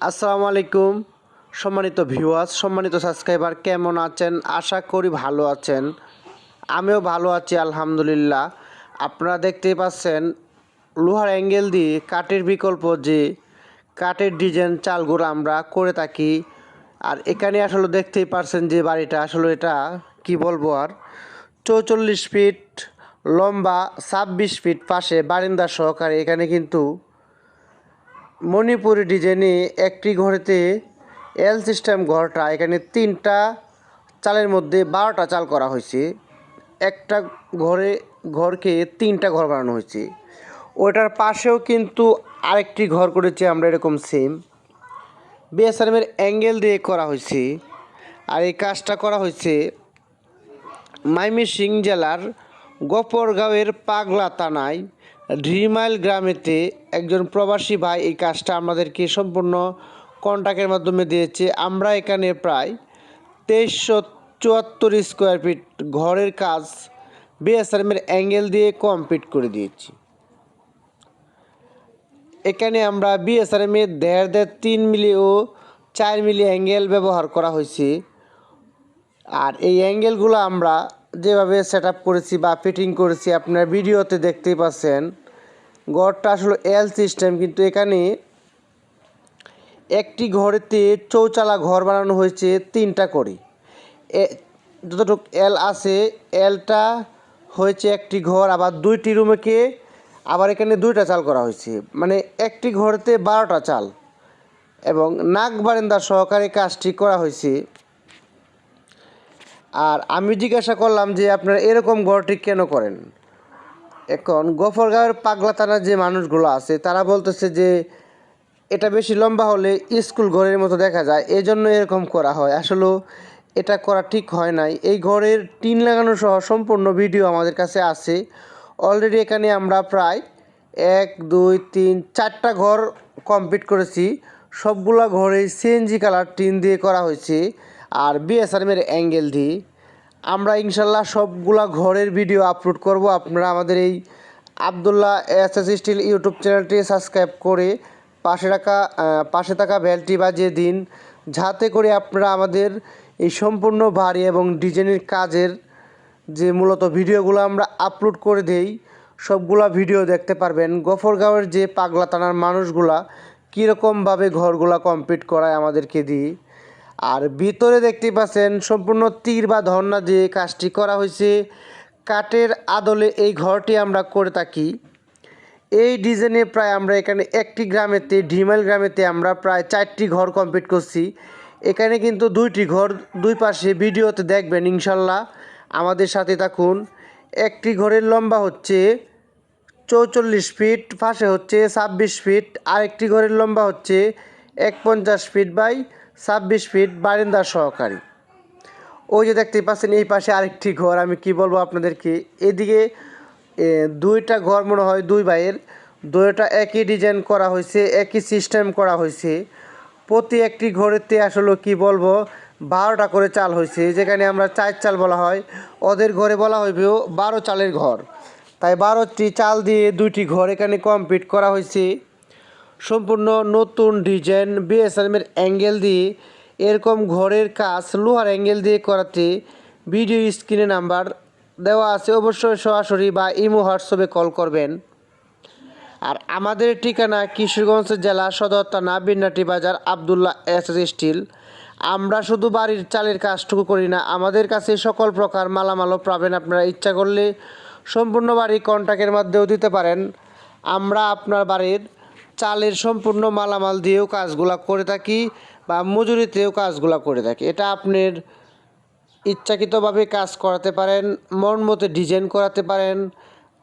আসসালামু আলাইকুম। সম্মানিত ভিউয়ার্স, সম্মানিত সাবস্ক্রাইবার, কেমন আছেন? আশা করি ভালো আছেন। আমিও ভালো আছি, আলহামদুলিল্লাহ। আপনারা দেখতেই পাচ্ছেন, লোহার অ্যাঙ্গেল দিয়ে কাঠের বিকল্প যে কাঠের ডিজাইন চালগুলো আমরা করে থাকি। আর এখানে আসলে দেখতেই পারছেন যে বাড়িটা, আসলে এটা কি বলব আর? চৌচল্লিশ ফিট লম্বা, ছাব্বিশ ফিট পাশে বারিন্দা সহকারে এখানে কিন্তু মণিপুরি ডিজাইনে একটি ঘরেতে এল সিস্টেম ঘরটা এখানে তিনটা চালের মধ্যে বারোটা চাল করা হয়েছে। একটা ঘরে, ঘরকে তিনটা ঘর বানানো হয়েছে। ওটার পাশেও কিন্তু আরেকটি ঘর করেছি আমরা এরকম সেম বিএসআরএমের অ্যাঙ্গেল দিয়ে করা হয়েছে। আর এই কাজটা করা হয়েছে মাইমিসিং জেলার গফরগাঁওয়ের পাগলা থানায়। ঢিমাইল গ্রামেতে একজন প্রবাসী ভাই এই কাজটা আমাদেরকে সম্পূর্ণ কন্ট্যাক্টের মাধ্যমে দিয়েছে। আমরা এখানে প্রায় তেইশশো চুয়াত্তর স্কোয়ার ফিট ঘরের কাজ বিএসআরএমের অ্যাঙ্গেল দিয়ে কমপ্লিট করে দিয়েছি। এখানে আমরা বিএসআরএমের দেড় দেড় তিন মিলি ও চার মিলি অ্যাঙ্গেল ব্যবহার করা হয়েছে। আর এই অ্যাঙ্গেলগুলো আমরা যেভাবে সেট করেছি বা ফিটিং করেছি আপনার ভিডিওতে দেখতেই পাচ্ছেন। ঘরটা আসলে এল সিস্টেম কিন্তু এখানে একটি ঘরেতে চৌচালা ঘর বানানো হয়েছে তিনটা করে। যতটুকু এল আছে এলটা হয়েছে একটি ঘর, আবার দুইটি রুমেকে আবার এখানে দুইটা চাল করা হয়েছে। মানে একটি ঘরেতে বারোটা চাল এবং নাক বারিন্দা সহকারে কাজটি করা হয়েছে। আর আমি জিজ্ঞাসা করলাম যে আপনারা এরকম ঘরটি কেন করেন? এখন গফরগাঁওয়ের পাগলা থানার যে মানুষগুলো আছে, তারা বলতেছে যে এটা বেশি লম্বা হলে স্কুল ঘরের মতো দেখা যায় এই জন্য এরকম করা হয়। আসলে এটা করা ঠিক হয় নাই। এই ঘরের টিন লাগানো সহ সম্পূর্ণ ভিডিও আমাদের কাছে আছে। অলরেডি এখানে আমরা প্রায় এক, দুই, তিন, চারটা ঘর কমপ্লিট করেছি। সবগুলা ঘরেই সিএনজি কালার টিন দিয়ে করা হয়েছে। আর বিএসআরএমের অ্যাঙ্গেল দিয়ে আমরা ইনশাল্লাহ সবগুলা ঘরের ভিডিও আপলোড করব। আপনারা আমাদের এই Abdullah S S steel YouTube চ্যানেলটি সাবস্ক্রাইব করে পাশে রাখা পাশে থাকা বেলটি বাজিয়ে দিন। যাতে করে আপনারা আমাদের এই সম্পূর্ণ বাড়ি এবং ডিজাইনের কাজের যে মূলত ভিডিওগুলো আমরা আপলোড করে দেই, সবগুলা ভিডিও দেখতে পারবেন। গফরগাঁওয়ের যে পাগলা থানার মানুষগুলা কীরকমভাবে ঘরগুলা কমপ্লিট করায় আমাদেরকে দিয়ে আর ভিতরে দেখতে পাচ্ছেন সম্পূর্ণ তীর বা ধর্না দিয়ে কাজটি করা হয়েছে, কাঠের আদলে এই ঘরটি আমরা করে থাকি। এই ডিজাইনে প্রায় আমরা এখানে একটি গ্রামেতে ঢিমাইল গ্রামেতে আমরা প্রায় চারটি ঘর কমপ্লিট করছি। এখানে কিন্তু দুইটি ঘর, দুই পাশে ভিডিওতে দেখবেন ইনশাল্লাহ। আমাদের সাথে থাকুন। একটি ঘরের লম্বা হচ্ছে চৌচল্লিশ ফিট, পাশে হচ্ছে ছাব্বিশ ফিট। আরেকটি ঘরের লম্বা হচ্ছে এক পঞ্চাশ ফিট বাই ছাব্বিশ ফিট বারিন্দা সহকারী। ওই যে দেখতে পাচ্ছেন, এই পাশে আরেকটি ঘর, আমি কি বলব আপনাদেরকে? এদিকে দুইটা ঘর মনে হয় দুই ভাইয়ের, দুইটা একই ডিজাইন করা হয়েছে, একই সিস্টেম করা হয়েছে। প্রতি একটি ঘরেতে আসলে কি বলব, বারোটা করে চাল হয়েছে, যেখানে আমরা চার চাল বলা হয়। ওদের ঘরে বলা হইবেও বারো চালের ঘর। তাই বারোটি চাল দিয়ে দুইটি ঘর এখানে কমপ্লিট করা হয়েছে। সম্পূর্ণ নতুন ডিজাইন বিএসএলএমের অ্যাঙ্গেল দিয়ে এরকম ঘরের কাজ, লোহার অ্যাঙ্গেল দিয়ে করাতে ভিডিও স্ক্রিনে নাম্বার দেওয়া আছে, অবশ্যই সরাসরি বা ইমো, হোয়াটসঅ্যাপে কল করবেন। আর আমাদের ঠিকানা কিশোরগঞ্জ জেলা সদর থানা বিন্নাটি বাজার, আবদুল্লাহ এস স্টিল। আমরা শুধু বাড়ির চালের কাজটুকু করি না, আমাদের কাছে সকল প্রকার মালামালও পাবেন আপনারা। ইচ্ছা করলে সম্পূর্ণ বাড়ি কন্ট্যাক্টের মাধ্যমেও দিতে পারেন। আমরা আপনার বাড়ির চালের সম্পূর্ণ মালামাল দিয়েও কাজগুলা করে থাকি বা মজুরিতেও কাজগুলা করে থাকি। এটা আপনার ইচ্ছাকৃতভাবে কাজ করাতে পারেন, মন মতো ডিজাইন করাতে পারেন।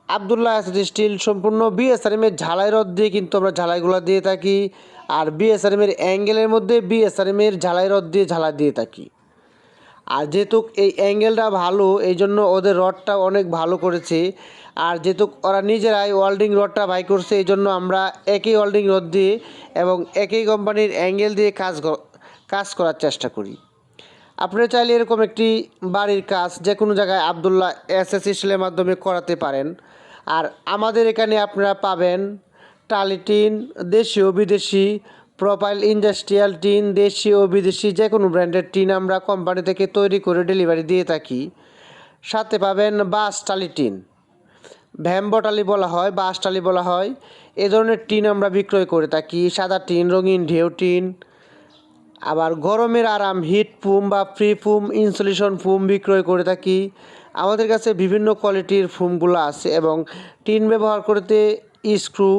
আবদুল্লাহ আসাদ স্টিল সম্পূর্ণ বিএসআরএমের ঝালাই রড দিয়ে কিন্তু আমরা ঝালাইগুলো দিয়ে থাকি। আর বিএসআরএমের অ্যাঙ্গেলের মধ্যে বিএসআরএমের ঝালাই রড দিয়ে ঝালাই দিয়ে থাকি। আর যেহেতু এই অ্যাঙ্গেলটা ভালো, এই জন্য ওদের রডটা অনেক ভালো করেছে। আর যেহেতু ওরা নিজেরাই ওয়েল্ডিং রডটা বাই করছে, এই জন্য আমরা একই ওয়েল্ডিং রড দিয়ে এবং একই কোম্পানির অ্যাঙ্গেল দিয়ে কাজ কাজ করার চেষ্টা করি। আপনারা চাইলে এরকম একটি বাড়ির কাজ যে কোনো জায়গায় আবদুল্লাহ এস এস স্টিলের মাধ্যমে করাতে পারেন। আর আমাদের এখানে আপনারা পাবেন টালিটিন, দেশীয়, বিদেশি প্রোপাইল ইন্ডাস্ট্রিয়াল, টিন, দেশি ও বিদেশি যে কোনো ব্র্যান্ডের টিন আমরা কোম্পানি থেকে তৈরি করে ডেলিভারি দিয়ে থাকি। সাথে পাবেন বাস টালি টিন। ভ্যাম্বটালি বলা হয় বাঁশটালি বলা হয়। এ ধরনের টিন আমরা বিক্রয় করে থাকি। সাদা টিন, রঙিন ঢেউ টিন, আবার গরমের আরাম, হিট ফুম বা ফ্রি ফুম, ইনসুলেশন ফুম বিক্রয় করে থাকি। আমাদের কাছে বিভিন্ন কোয়ালিটির ফুমগুলো আছে এবং টিন ব্যবহার করতে স্ক্রু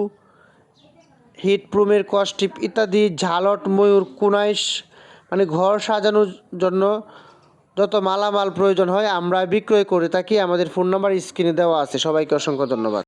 হিট প্রুমের কস্টিপ ইত্যাদি, ঝালট, ময়ূর, কুনাইশ মানে ঘর সাজানোর জন্য যত মালামাল প্রয়োজন হয় আমরা বিক্রয় করে। থাকি আমাদের ফোন নাম্বার, স্ক্রিনে দেওয়া আছে। সবাইকে অসংখ্য ধন্যবাদ।